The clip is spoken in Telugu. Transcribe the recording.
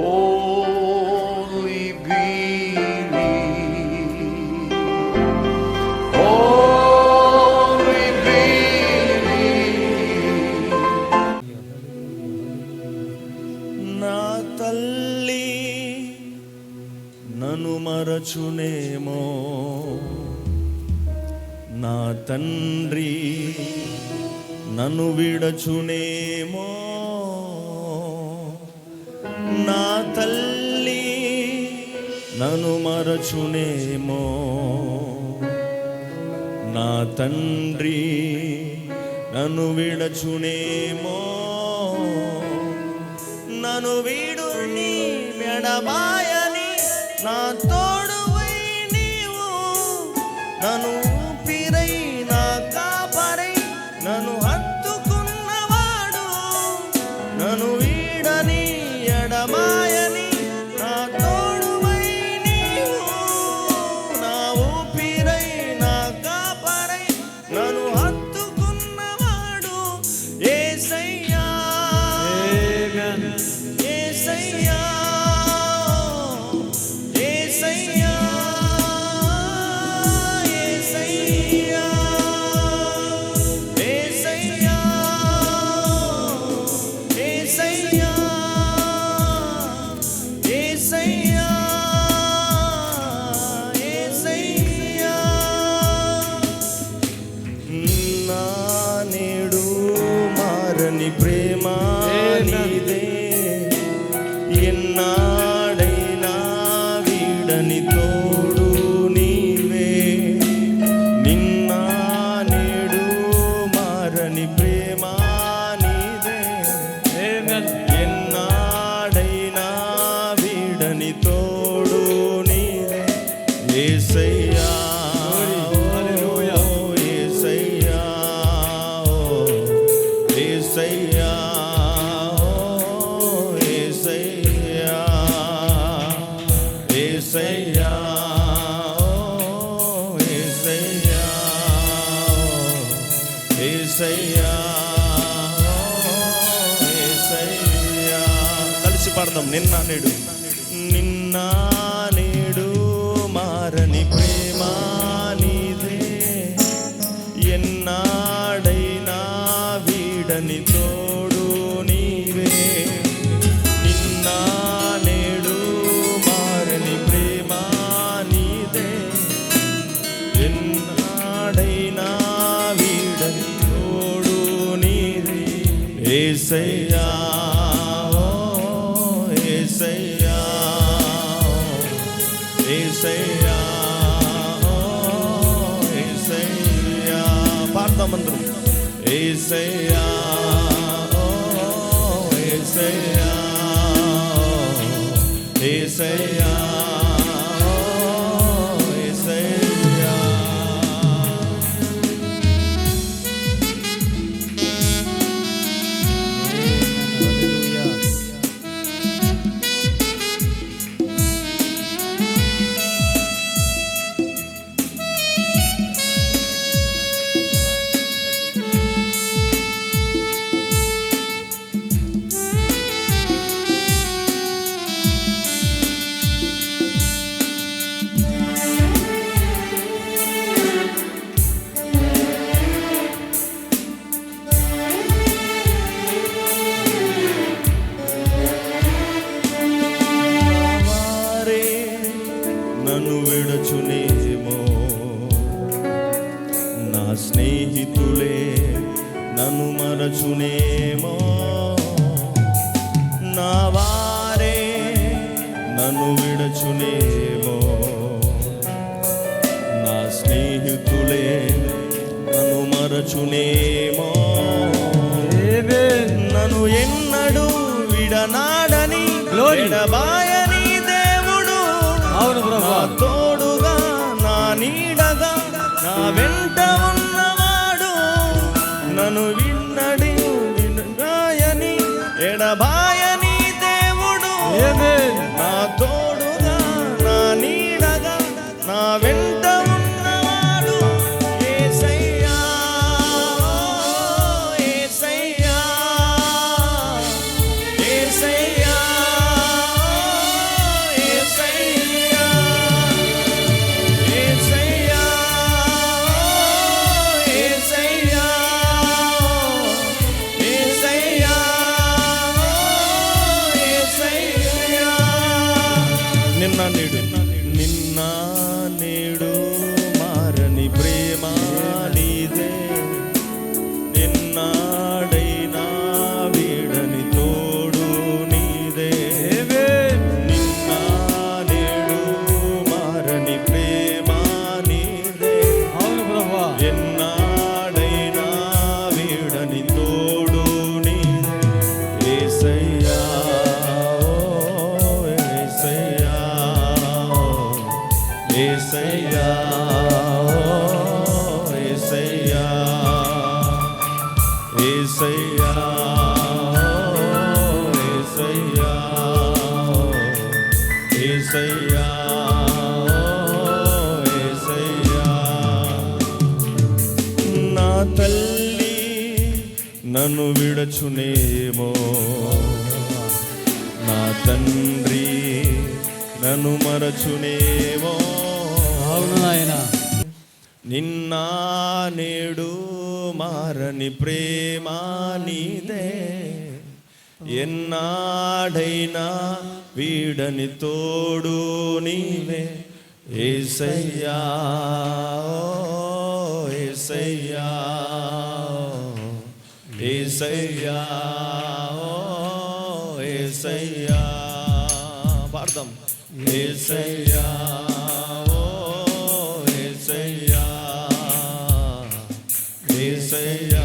Only believe. Only believe. నా తల్లి నన్ను మరచునేమో నా తండ్రి నన్ను విడచునేమో నా తల్లి నన్ను మరచునేమో. నా తండ్రి నన్ను విడచునేమో. నన్ను వీడు నీ వెడబాయని నా తోడువై నీవు నన్ను না కలిసి నిన్న నేడు. నిన్న నేడు మారని ప్రేమ నీదే. ఎన్నాడైనా వీడని తోడు నీవే. నిన్న నేడు మారని ప్రేమ నీదే. ఎన్నాడైనా వీడని తోడు నీదే ఏసయ్యా అందరం ఏసయ్యా ఏసయ్యా ఏసయ్యా. మరచునేమో నా వారే నన్ను విడచునేమో? నా స్నేహితులే నన్ను మరచునేమో? నిన్న నేడు యేసయ్యా ఓ యేసయ్యా యేసయ్యా నా తల్లి నన్ను విడచునేమో నా తండ్రి నన్ను మరచునేమో. అవును నాయనా. నిన్న నేడు మారని ప్రేమ నీదే. ఎన్నాడైనా వీడని తోడు నీవే. ఏసయ్యా ఏసయ్యా ఏసయ్యా ఏసయ్యా. పాడదాం. ఏసయ్యా. ఓ ఏసయ్యా ఏసయ్యా